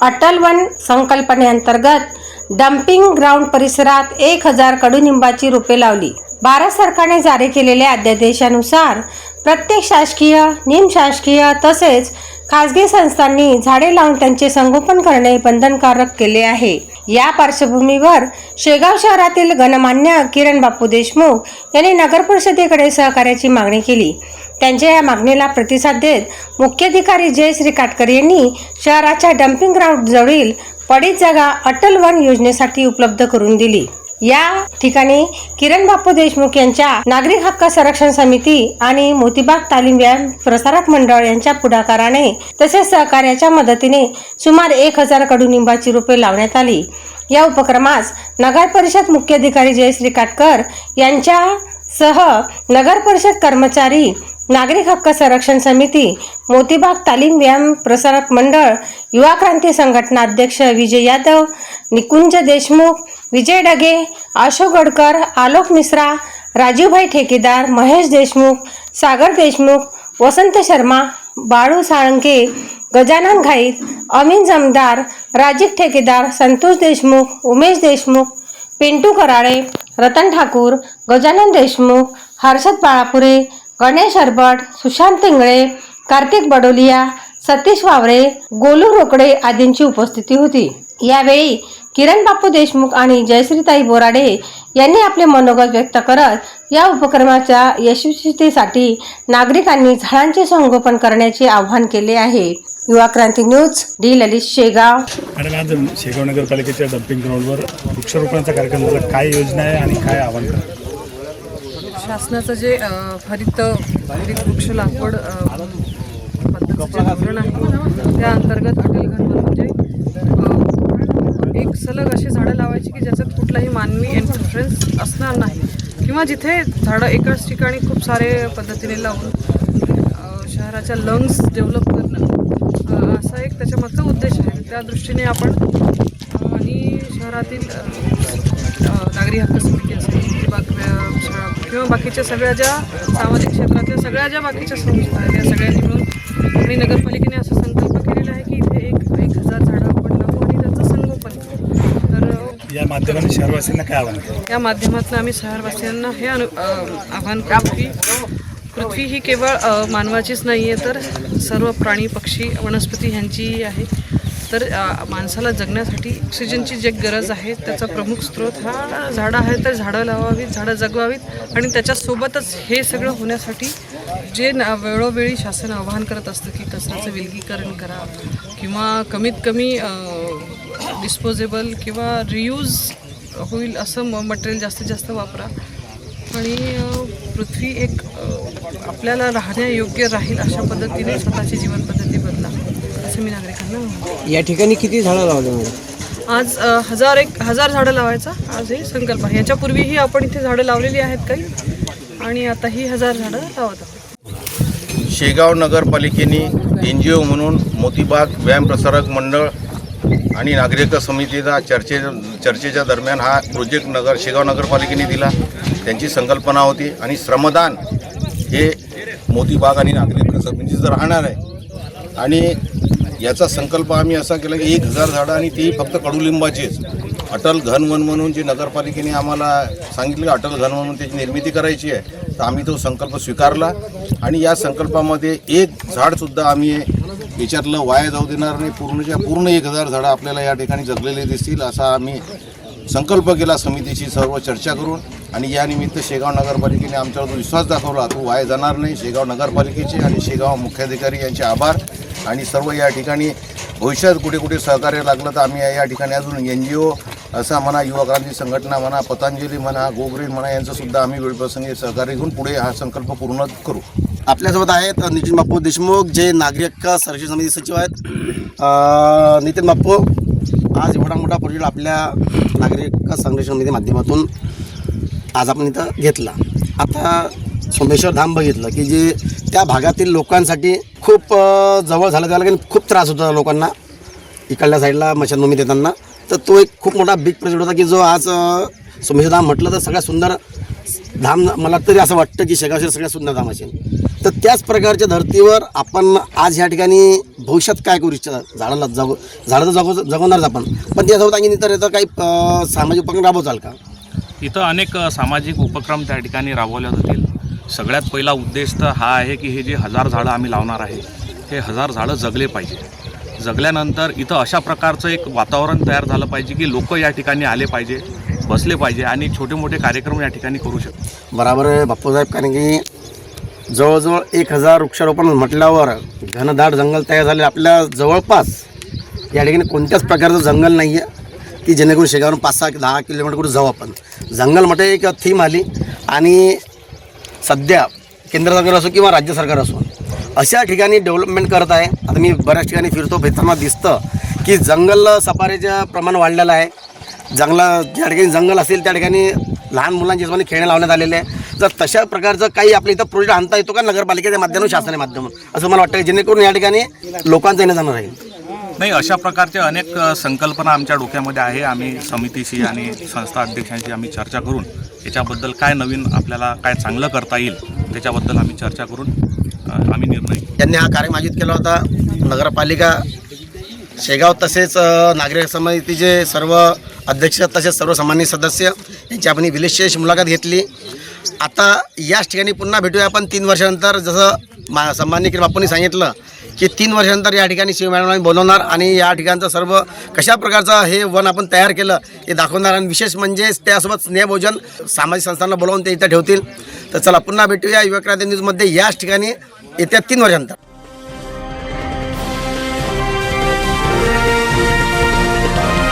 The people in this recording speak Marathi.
अटल वन संकल्पनेअंतर्गत डम्पिंग ग्राउंड परिसरात एक हजार कडुनिंबाची रोपे लावली. भारत सरकारने जारी केलेल्या अध्यादेशानुसार प्रत्येक शासकीय निमशासकीय तसेच खासगी संस्थांनी झाडे लावून त्यांचे संगोपन करणे बंधनकारक केले आहे. या पार्श्वभूमीवर शेगाव शहरातील गणमान्य किरण बापू देशमुख यांनी नगर परिषदेकडे सहकार्याची मागणी केली. त्यांच्या या मागणीला प्रतिसाद देत मुख्याधिकारी जयश्री काटकर यांनी शहराच्या डम्पिंग ग्राउंड जवळील पडीत जागा अटल वन योजनेसाठी उपलब्ध करून दिली. या ठिकाणी किरण बापू देशमुख यांच्या नागरिक हक्क संरक्षण समिती आणि मोतीबाग तालीम व्यायाम प्रसारक मंडळ यांच्या पुढाकाराने तसेच सहकार्याच्या मदतीने सुमारे एक हजार कडुनिंबाची रोपे लावण्यात आली. या उपक्रमास नगर परिषद मुख्याधिकारी जयश्री काटकर यांच्या सह नगर परिषद कर्मचारी नागरिक हक्क संरक्षण समिती मोतीबाग तालीम व्यायाम प्रसारक मंडळ युवा क्रांती संघटना अध्यक्ष विजय यादव निकुंज देशमुख विजय डगे अशोक गडकर आलोक मिश्रा राजीवभाई ठेकेदार महेश देशमुख सागर देशमुख वसंत शर्मा बाळू साळंके गजानन घाईत अमीन जमदार राजीव ठेकेदार संतोष देशमुख उमेश देशमुख पिंटू कराळे रतन ठाकूर गजानन देशमुख हर्षद बाळापुरे गणेश हरबट सुशांत इंगळे कार्तिक बडोलिया सतीश वावरे गोलू रोकडे आदींची उपस्थिती होती. यावेळी किरण बापू देशमुख आणि जयश्रीताई बोराडे यांनी आपले मनोगत व्यक्त करत या उपक्रमाच्या यशस्वीतेसाठी नागरिकांनी झाडांचे संगोपन करण्याचे आवाहन केले आहे. Yuva Kranti news D Lalit Shegaon. Madam आज शेगाव नगरपालिकेच्या डम्पिंग ग्राउंडवर वृक्षारोपणाचा कार्यक्रम झाला. काय योजना आहे आणि काय आव्हान शासनाचं जे हरित हरित वृक्ष लागवड अ, धोरण आहे त्या अंतर्गत अटल घनवन म्हणजे एक सलग अशी झाडं लावायची की ज्याच्यात कुठलाही मानवी इंटरफरन्स असणार नाही. किंवा जिथे झाडं एकाच ठिकाणी खूप सारे पद्धतीने लावून शहराच्या लंग्स डेव्हलप करणं असा एक त्याच्यामागचा उद्देश आहे. त्या दृष्टीने आपण आणि शहरातील नागरी हक्क समिती असेल किंवा किंवा बाकीच्या सगळ्या ज्या सामाजिक क्षेत्रातल्या सगळ्या ज्या बाकीच्या संस्था आहेत त्या सगळ्यांनी मिळून आणि नगरपालिकेने असा संकल्प केलेला आहे की इथे एक एक हजार झाडं आपण लावू आणि त्याचं संगोपन तर या माध्यमाने शहरवासीयांना काय आव्हान या माध्यमातून आम्ही शहरवासियांना हे अनु आव्हान करू की पृथ्वी ही केवळ मानवाचीच नाही आहे तर सर्व प्राणी पक्षी वनस्पती ह्यांचीही आहे. तर माणसाला जगण्यासाठी ऑक्सिजनची जे गरज आहे त्याचा प्रमुख स्रोत हा झाडं आहे. तर झाडं लावावीत झाडं जगवावीत आणि त्याच्यासोबतच हे सगळं होण्यासाठी जे ना वेळोवेळी शासन आवाहन करत असतं की कचऱ्याचं विलगीकरण करा किंवा कमीत कमी डिस्पोजेबल किंवा रियूज होईल असं म मटेरियल जास्तीत जास्त वापरा. आणि पृथ्वी एक आपल्याला राहण्यायोग्य राहील अशा पद्धतीने स्वतःची जीवनपद्धती बदला. असं मी नागरिकांना म्हणते. या ठिकाणी किती झाडं लावले आज हजार एक हजार झाडं लावायचा आज हे संकल्प आहे. याच्यापूर्वीही आपण इथे झाडं लावलेली आहेत काही. आणि आता ही हजार झाडं लावत आहोत. शेगाव नगरपालिकेने एन जी ओ म्हणून मोतीबाग व्यायाम प्रसारक मंडळ आणि नागरिक समितीला चर्चे चर्चेच्या दरम्यान हा प्रोजेक्ट नगर शेगाव नगरपालिकेने दिला. त्यांची संकल्पना होती आणि श्रमदान हे मोतीबाग आणि नागरिक समितीचं म्हणजे राहणार आहे. आणि याचा संकल्प आम्ही असा केला की एक हजार झाडं आणि तेही फक्त कडुलिंबाचीच. अटल घनवन म्हणून जे नगरपालिकेने आम्हाला सांगितलं की अटल घनवन म्हणून त्याची निर्मिती करायची आहे तर आम्ही तो संकल्प स्वीकारला. आणि या संकल्पामध्ये एक झाडसुद्धा आम्ही याच्यातलं वाया जाऊ देणार नाही. पूर्णच्या पूर्ण एक हजार झाडं आपल्याला या ठिकाणी जगलेले दिसतील असा आम्ही संकल्प केला समितीशी सर्व चर्चा करून. आणि यानिमित्त शेगाव नगरपालिकेने आमच्यावर जो विश्वास दाखवला तो वाया जाणार नाही. शेगाव नगरपालिकेचे आणि शेगाव मुख्याधिकारी यांचे आभार. आणि सर्व या ठिकाणी भविष्यात कुठे कुठे सहकार्य लागलं तर आम्ही या ठिकाणी अजून एन जी ओ असा म्हणा युवा क्रांती संघटना म्हणा पतंजली म्हणा गोग्रीन म्हणा यांचंसुद्धा आम्ही वेळप्रसंगी सहकार्य घेऊन पुढे हा संकल्प पूर्ण करू. आपल्यासोबत आहेत नितीन बापू देशमुख जे नागरिक संरक्षण समिती सचिव आहेत. नितीन बापू आज एवढा मोठा प्रोजेक्ट आपल्या नागरिक संरक्षण समिती माध्यमातून आज आपण इथं घेतला. आता सोमेश्वर धाम बघितलं की जे त्या भागातील लोकांसाठी खूप जवळ झालं त्याला की खूप त्रास होता लोकांना. इकडल्या साईडला मशानभूमी देताना. तर तो एक खूप मोठा बिग प्रोजेक्ट होता की जो आज सोमेश्वर धाम म्हटलं तर सगळ्यात सुंदर धाम मला तरी असं वाटतं की शेगावशेर सगळ्यात सुंदर धाम असेल. तर त्याच प्रकारच्या धर्तीवर आपण आज ह्या ठिकाणी भविष्यात काय करू इच्छितात झाडाला जगव झाडं जगव जगवणारच आपण. पण त्यासोबत आणखी इतर इथं काही सामाजिक उपक्रम राबवचाल का? इथं अनेक सामाजिक उपक्रम त्या ठिकाणी राबवल्या जातील सगळ्यात पहिला उद्देश तर हा आहे की हे जे हजार झाडं आम्ही लावणार आहे हे हजार झाडं जगले पाहिजे. जगल्यानंतर इथं अशा प्रकारचं एक वातावरण तयार झालं पाहिजे की लोक या ठिकाणी आले पाहिजे. बसले पाहिजे आणि छोटे मोठे कार्यक्रम या ठिकाणी करू शकतो. बराबर आहे बाप्पूसाहेब कारण की जवळजवळ एक हजार वृक्षारोपण म्हटल्यावर घनदाट जंगल तयार झाले. आपल्या जवळपास या ठिकाणी कोणत्याच प्रकारचं जंगल नाही आहे की जेणेकरून शेगावरून पाच सहा दहा किलोमीटर कुठे जाऊ आपण. जंगल म्हटलं एक थीम आली आणि सध्या केंद्र सरकार असो किंवा राज्य सरकार असो अशा ठिकाणी डेव्हलपमेंट करत आहे. आता मी बऱ्याच ठिकाणी फिरतो फिरताना दिसतं की जंगल सफारीचं प्रमाण वाढलेलं आहे. जंगला ज्या ठिकाणी जंगल असेल त्या ठिकाणी लहान मुलांच्या हिशोबाने खेळणे लावण्यात आलेले आहे. तर तशा प्रकारचं काही आपल्या इथं प्रोजेक्ट आणता येतो का नगरपालिकेच्या माध्यमातून शासनाच्या माध्यमातून? असं मला वाटतं की जेणेकरून या ठिकाणी लोकांचं येणं जाणं राहील नाही अशा प्रकारच्या अनेक संकल्पना आमच्या डोक्यामध्ये आहे. आम्ही समितीशी आणि संस्था अध्यक्षांशी आम्ही चर्चा करून याच्याबद्दल काय नवीन आपल्याला काय चांगलं करता येईल त्याच्याबद्दल आम्ही चर्चा करून आम्ही निर्णय. त्यांनी हा कार्य आयोजित केला होता. नगरपालिका शेगाव तसेच नागरिक समितीचे सर्व अध्यक्ष तसेच सर्वसामान्य सदस्य यांची आपण विशेष मुलाखत घेतली. आता याच ठिकाणी पुन्हा भेटूया आपण तीन वर्षानंतर. जसं मा सन्मान्य किरण बापूंनी सांगितलं की तीन वर्षानंतर या ठिकाणी शिव मॅडम आम्ही बोलवणार आणि या ठिकाणचं सर्व कशा प्रकारचं हे वन आपण तयार केलं हे दाखवणार. आणि विशेष म्हणजे त्यासोबत स्नेहभोजन सामाजिक संस्थांना बोलावून ते इथं ठेवतील. तर चला पुन्हा भेटूया युवक्रांती न्यूजमध्ये याच ठिकाणी येत्या तीन वर्षानंतर.